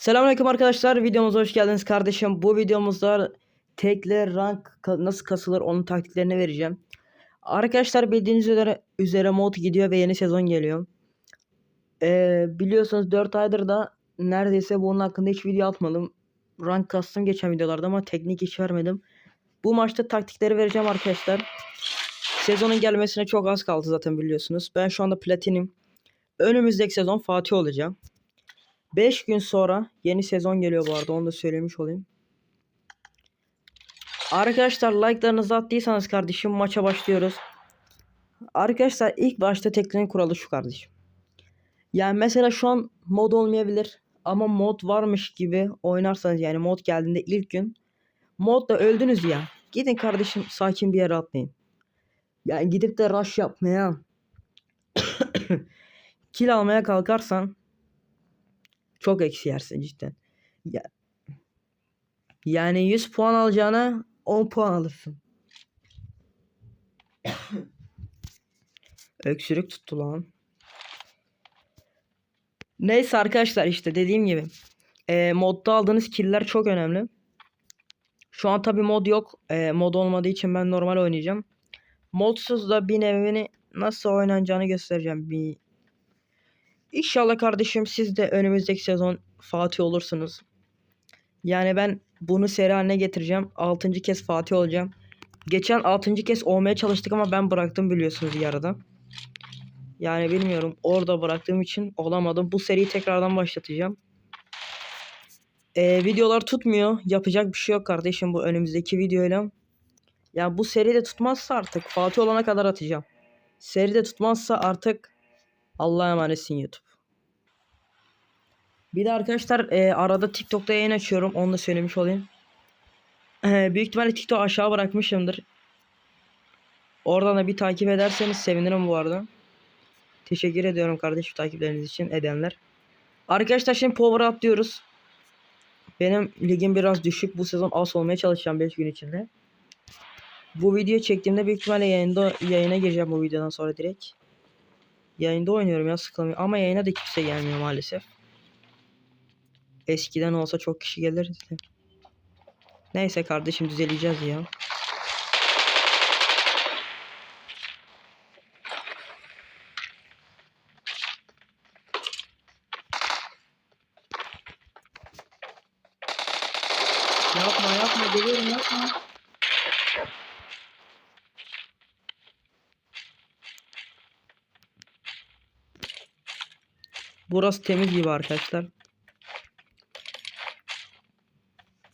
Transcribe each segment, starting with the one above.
Selamünaleyküm arkadaşlar. Videomuza hoş geldiniz kardeşim. Bu videomuzda tekli rank nasıl kasılır onun taktiklerini vereceğim. Arkadaşlar bildiğiniz üzere, üzere mod gidiyor ve yeni sezon geliyor. Ee, biliyorsunuz 4 aydır da neredeyse bunun hakkında hiç video atmadım. Rank kastım geçen videolarda ama teknik hiç vermedim. Bu maçta taktikleri vereceğim arkadaşlar. Sezonun gelmesine çok az kaldı zaten biliyorsunuz. Ben şu anda platinim. Önümüzdeki sezon Fatih olacağım. 5 gün sonra yeni sezon geliyor bu arada onu da söylemiş olayım. Arkadaşlar like'larınızı attıysanız kardeşim maça başlıyoruz. Arkadaşlar ilk başta teklerin kuralı şu kardeşim. Yani mesela şu an mod olmayabilir ama mod varmış gibi oynarsanız yani mod geldiğinde ilk gün modda öldünüz ya. Gidin kardeşim sakin bir yere atlayın. Yani gidip de rush yapmaya kill almaya kalkarsan çok eksi yersin cidden. Ya, yani 100 puan alacağına 10 puan alırsın. Öksürük tuttu lan. Neyse arkadaşlar işte dediğim gibi. E, modda aldığınız killer çok önemli. Şu an tabi mod yok. E, mod olmadığı için ben normal oynayacağım. Modsuz da bir nevini nasıl oynanacağını göstereceğim. Bir İnşallah kardeşim siz de önümüzdeki sezon Fatih olursunuz. Yani ben bunu seri haline getireceğim. 6. kez Fatih olacağım. Geçen 6. kez olmaya çalıştık ama ben bıraktım biliyorsunuz yarıda. Yani bilmiyorum orada bıraktığım için olamadım. Bu seriyi tekrardan başlatacağım. Ee, videolar tutmuyor. Yapacak bir şey yok kardeşim bu önümüzdeki videoyla. Ya bu seri de tutmazsa artık Fatih olana kadar atacağım. Seri de tutmazsa artık Allah'a emanetsin YouTube. Bir de arkadaşlar e, arada TikTok'ta yayın açıyorum. Onu da söylemiş olayım. E, büyük ihtimalle TikTok aşağı bırakmışımdır. Oradan da bir takip ederseniz sevinirim bu arada. Teşekkür ediyorum kardeşim takipleriniz için edenler. Arkadaşlar şimdi power atlıyoruz. Benim ligim biraz düşük. Bu sezon az olmaya çalışacağım 5 gün içinde. Bu video çektiğimde büyük ihtimalle yayında yayına gireceğim bu videodan sonra direkt. Yayında oynuyorum ya sıkılmıyor. Ama yayına da kimse gelmiyor maalesef. Eskiden olsa çok kişi gelirdi. Neyse kardeşim düzeleceğiz ya. Yapma yapma geliyorum yapma. Burası temiz gibi arkadaşlar.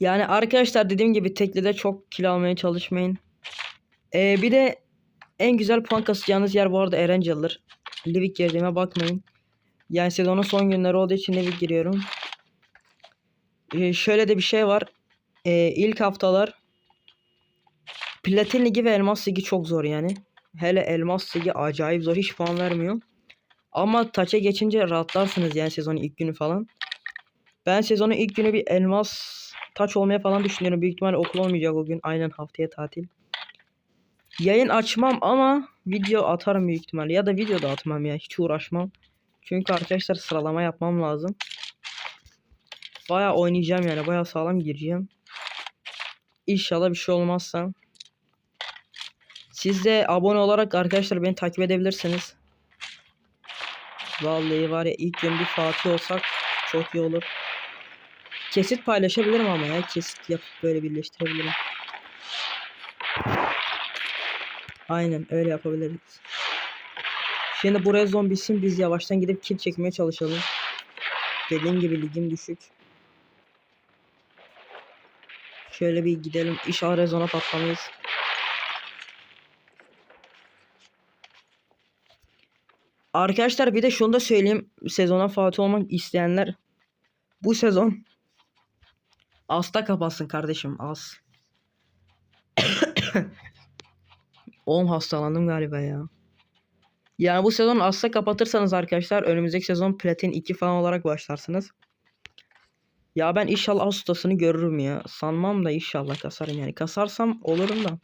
Yani arkadaşlar dediğim gibi teklide çok kill almaya çalışmayın. Ee, bir de en güzel puan kasacağınız yer bu arada Erangel'dır. Livik girdiğime bakmayın. Yani sezonun son günleri olduğu için Livik giriyorum. Ee, şöyle de bir şey var. Ee, ilk haftalar Platin Ligi ve Elmas Ligi çok zor yani. Hele Elmas Ligi acayip zor. Hiç puan vermiyor. Ama taça geçince rahatlarsınız yani sezonun ilk günü falan. Ben sezonun ilk günü bir elmas taç olmaya falan düşünüyorum. Büyük ihtimalle okul olmayacak o gün. Aynen haftaya tatil. Yayın açmam ama video atarım büyük ihtimalle. Ya da video da atmam ya. Hiç uğraşmam. Çünkü arkadaşlar sıralama yapmam lazım. Baya oynayacağım yani. Baya sağlam gireceğim. İnşallah bir şey olmazsa. Siz de abone olarak arkadaşlar beni takip edebilirsiniz. Vallahi var ya ilk gün bir Fatih olsak çok iyi olur. Kesit paylaşabilirim ama ya kesit yapıp böyle birleştirebilirim. Aynen öyle yapabiliriz. Şimdi buraya zombisin biz yavaştan gidip kill çekmeye çalışalım. Dediğim gibi ligim düşük. Şöyle bir gidelim. İnşallah rezona patlamayız. Arkadaşlar bir de şunu da söyleyeyim. Sezona Fatih olmak isteyenler bu sezon As'ta kapatsın kardeşim az. Oğlum hastalandım galiba ya. Yani bu sezon As'ta kapatırsanız arkadaşlar önümüzdeki sezon Platin 2 falan olarak başlarsınız. Ya ben inşallah Ağustos'unu görürüm ya. Sanmam da inşallah kasarım yani. Kasarsam olurum da.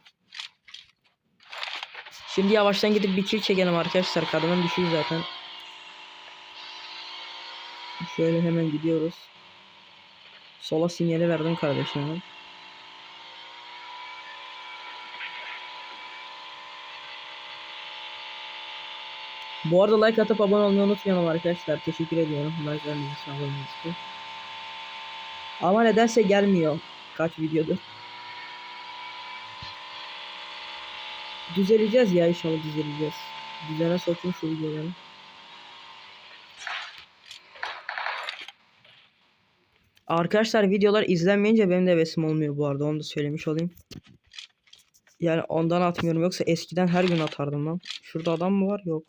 Şimdi yavaştan gidip bir kill çekelim arkadaşlar. Kadının düşüyor zaten. Şöyle hemen gidiyoruz. Sola sinyali verdim kardeşim. Bu arada like atıp abone olmayı unutmayalım arkadaşlar. Teşekkür ediyorum. Like olmanız için. Ama nedense gelmiyor. Kaç videodur. Düzeleceğiz ya inşallah düzeleceğiz. Düzene sokun şu videoları. Arkadaşlar videolar izlenmeyince benim de hevesim olmuyor bu arada onu da söylemiş olayım. Yani ondan atmıyorum yoksa eskiden her gün atardım lan. Şurada adam mı var? Yok.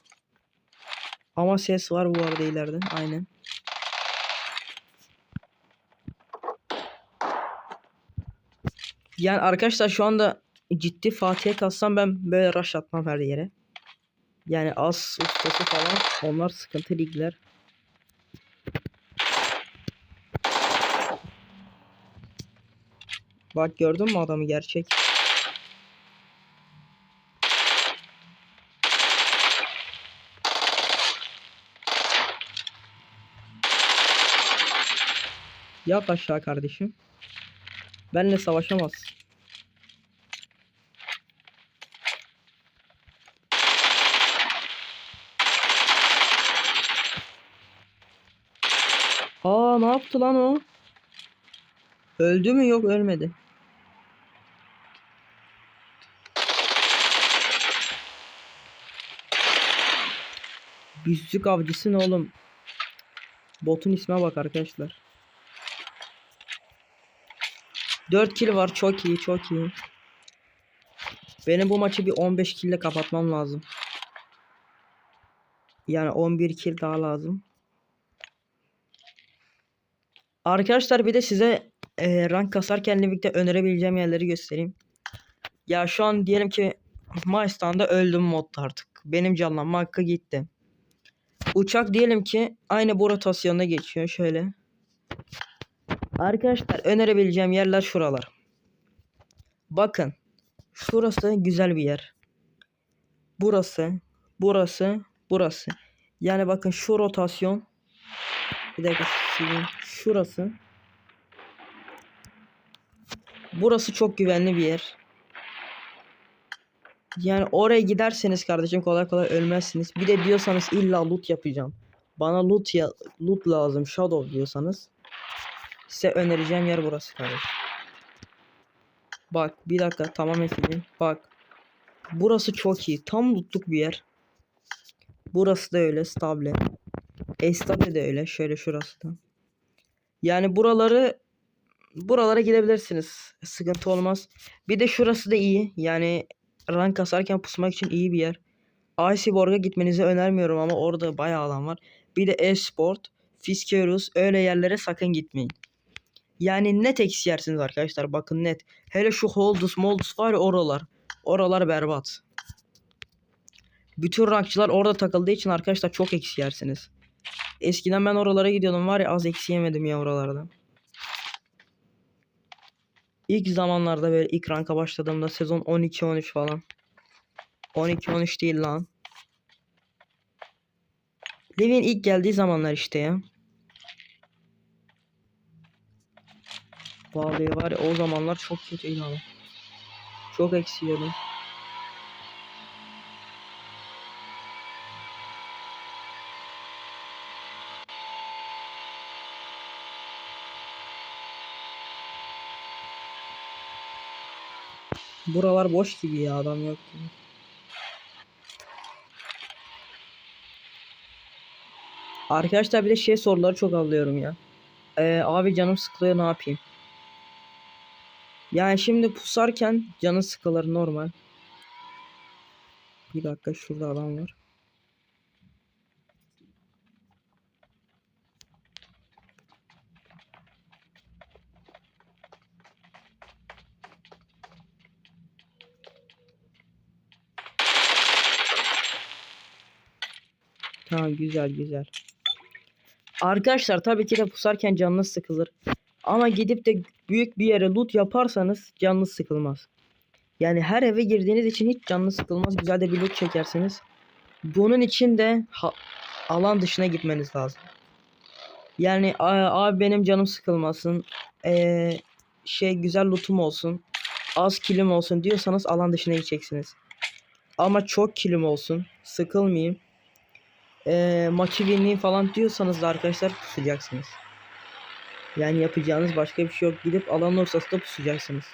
Ama ses var bu arada ileride. Aynen. Yani arkadaşlar şu anda ciddi Fatih'e kalsam ben böyle rush atmam her yere. Yani az ustası falan onlar sıkıntı ligler. Bak gördün mü adamı gerçek. Yat aşağı kardeşim. Benle savaşamaz. Ne yaptı lan o? Öldü mü yok ölmedi. Yüzlük avcısı ne oğlum? Botun isme bak arkadaşlar. 4 kill var çok iyi çok iyi. Benim bu maçı bir 15 kill ile kapatmam lazım. Yani 11 kill daha lazım. Arkadaşlar bir de size e, rank kasarken birlikte önerebileceğim yerleri göstereyim. Ya şu an diyelim ki Mayıs'tan öldüm modda artık. Benim canlanma hakkı gitti. Uçak diyelim ki aynı bu rotasyonda geçiyor şöyle. Arkadaşlar önerebileceğim yerler şuralar. Bakın. Şurası güzel bir yer. Burası, burası, burası. Yani bakın şu rotasyon. Bir dakika sileyim. Şurası. Burası çok güvenli bir yer. Yani oraya giderseniz kardeşim kolay kolay ölmezsiniz. Bir de diyorsanız illa loot yapacağım. Bana loot ya loot lazım shadow diyorsanız size önereceğim yer burası kardeşim. Bak bir dakika tamam sileyim. Bak. Burası çok iyi. Tam lootluk bir yer. Burası da öyle stable. Estable de öyle. Şöyle şurası da. Yani buraları buralara gidebilirsiniz. Sıkıntı olmaz. Bir de şurası da iyi. Yani rank kasarken pusmak için iyi bir yer. Iceborg'a gitmenizi önermiyorum ama orada bayağı alan var. Bir de Esport, Fiskerus öyle yerlere sakın gitmeyin. Yani net eksi yersiniz arkadaşlar bakın net. Hele şu Holdus Moldus var ya oralar. Oralar berbat. Bütün rankçılar orada takıldığı için arkadaşlar çok eksi yersiniz. Eskiden ben oralara gidiyordum var ya az eksi yemedim ya oralarda. İlk zamanlarda böyle ilk ranka başladığımda sezon 12-13 falan. 12-13 değil lan. Levin ilk geldiği zamanlar işte ya. Vallahi var ya o zamanlar çok kötüydü ama. Çok eksiyordum. Buralar boş gibi ya adam yok. Arkadaşlar bir de şey soruları çok alıyorum ya. Ee, abi canım sıkılıyor ne yapayım? Yani şimdi pusarken canı sıkılır normal. Bir dakika şurada adam var. Tamam güzel güzel. Arkadaşlar tabii ki de pusarken canınız sıkılır. Ama gidip de büyük bir yere loot yaparsanız canınız sıkılmaz. Yani her eve girdiğiniz için hiç canınız sıkılmaz. Güzel de bir loot çekersiniz. Bunun için de alan dışına gitmeniz lazım. Yani abi benim canım sıkılmasın. Ee, şey güzel lootum olsun. Az kilim olsun diyorsanız alan dışına gideceksiniz. Ama çok kilim olsun. Sıkılmayayım. Ee, maçı winleyeyim falan diyorsanız da arkadaşlar pusacaksınız. Yani yapacağınız başka bir şey yok. Gidip alanın ortasında pusacaksınız.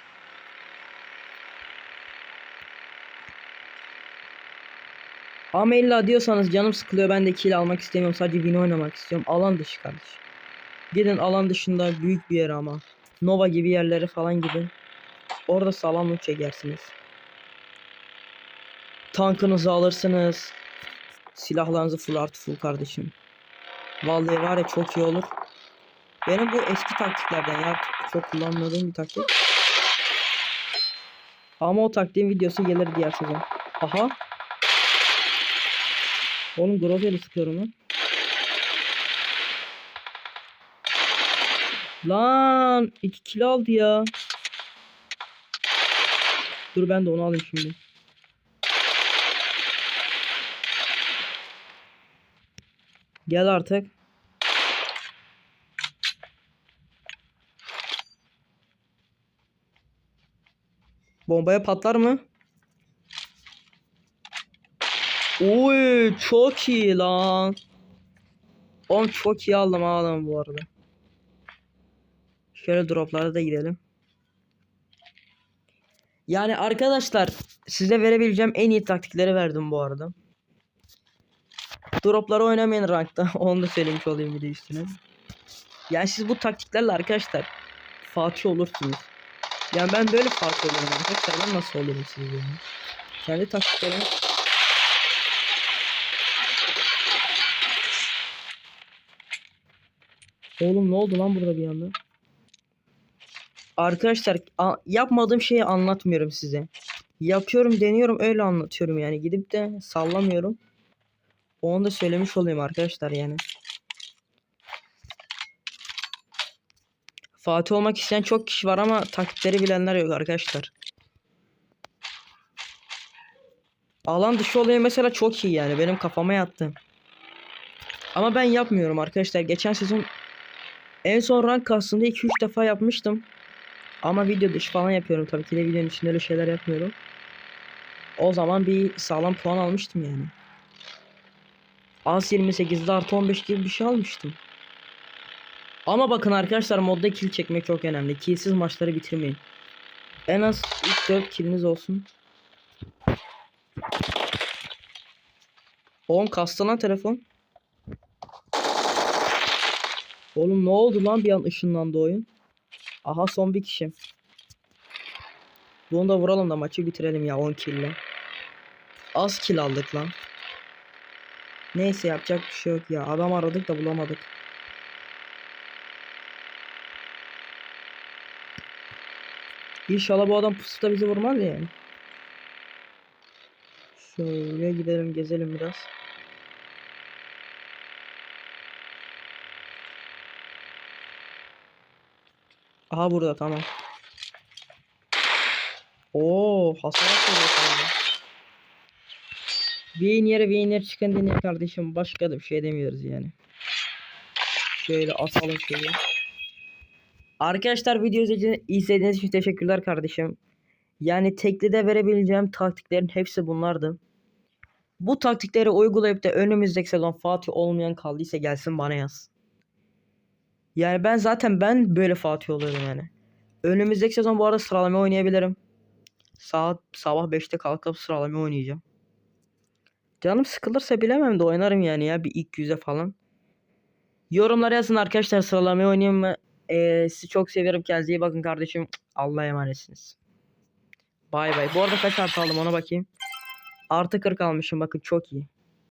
Ama diyorsanız canım sıkılıyor ben de kill almak istemiyorum sadece win oynamak istiyorum. Alan dışı kardeş. Gidin alan dışında büyük bir yer ama. Nova gibi yerlere falan gidin. Orada sağlam loot çekersiniz. Tankınızı alırsınız. Silahlarınızı full artı full kardeşim. Vallahi var ya çok iyi olur. Benim bu eski taktiklerden ya çok kullanmadığım bir taktik. Ama o taktiğin videosu gelir diğer sezon. Aha. Oğlum Grover'i sıkıyorum lan. Lan 2 kilo aldı ya. Dur ben de onu alayım şimdi. Gel artık. Bombaya patlar mı? Oy çok iyi lan. Oğlum çok iyi aldım aldım bu arada. Şöyle droplara da gidelim. Yani arkadaşlar size verebileceğim en iyi taktikleri verdim bu arada. Dropları oynamayın rankta. Onu da söylemiş olayım bir de üstüne. Yani siz bu taktiklerle arkadaşlar Fatih olursunuz. Yani ben böyle Fatih olurum arkadaşlar. Ben nasıl olurum siz yani? Kendi taktiklerimi Oğlum ne oldu lan burada bir anda? Arkadaşlar yapmadığım şeyi anlatmıyorum size. Yapıyorum, deniyorum, öyle anlatıyorum yani. Gidip de sallamıyorum. Onu da söylemiş olayım arkadaşlar yani. Fatih olmak isteyen çok kişi var ama taktikleri bilenler yok arkadaşlar. Alan dışı olayı mesela çok iyi yani. Benim kafama yattı. Ama ben yapmıyorum arkadaşlar. Geçen sezon en son rank kastında 2-3 defa yapmıştım. Ama video dışı falan yapıyorum tabii ki de videonun içinde öyle şeyler yapmıyorum. O zaman bir sağlam puan almıştım yani. Az 28'de artı 15 gibi bir şey almıştım. Ama bakın arkadaşlar modda kill çekmek çok önemli. Killsiz maçları bitirmeyin. En az 3-4 killiniz olsun. 10 kastı lan telefon. Oğlum ne oldu lan bir an ışınlandı oyun. Aha son bir kişi. Bunu da vuralım da maçı bitirelim ya 10 kill ile. Az kill aldık lan. Neyse yapacak bir şey yok ya. Adam aradık da bulamadık. İnşallah bu adam pusuda bizi vurmaz yani. Şöyle gidelim gezelim biraz. Aha burada tamam. Oo hasar atıyor win yere çıkan dinle kardeşim. Başka da bir şey demiyoruz yani. Şöyle asalım şeyi. Arkadaşlar video izledi- izlediğiniz için teşekkürler kardeşim. Yani teklide verebileceğim taktiklerin hepsi bunlardı. Bu taktikleri uygulayıp da önümüzdeki sezon Fatih olmayan kaldıysa gelsin bana yaz. Yani ben zaten ben böyle Fatih oluyorum yani. Önümüzdeki sezon bu arada sıralama oynayabilirim. Saat sabah 5'te kalkıp sıralama oynayacağım. Canım sıkılırsa bilemem de oynarım yani ya bir ilk yüze falan. Yorumlara yazın arkadaşlar sıralamayı oynayayım mı? Ee, sizi çok seviyorum. Kendinize iyi bakın kardeşim. Allah'a emanetsiniz. Bay bay. Bu arada kaç artı aldım ona bakayım. Artı 40 almışım bakın çok iyi.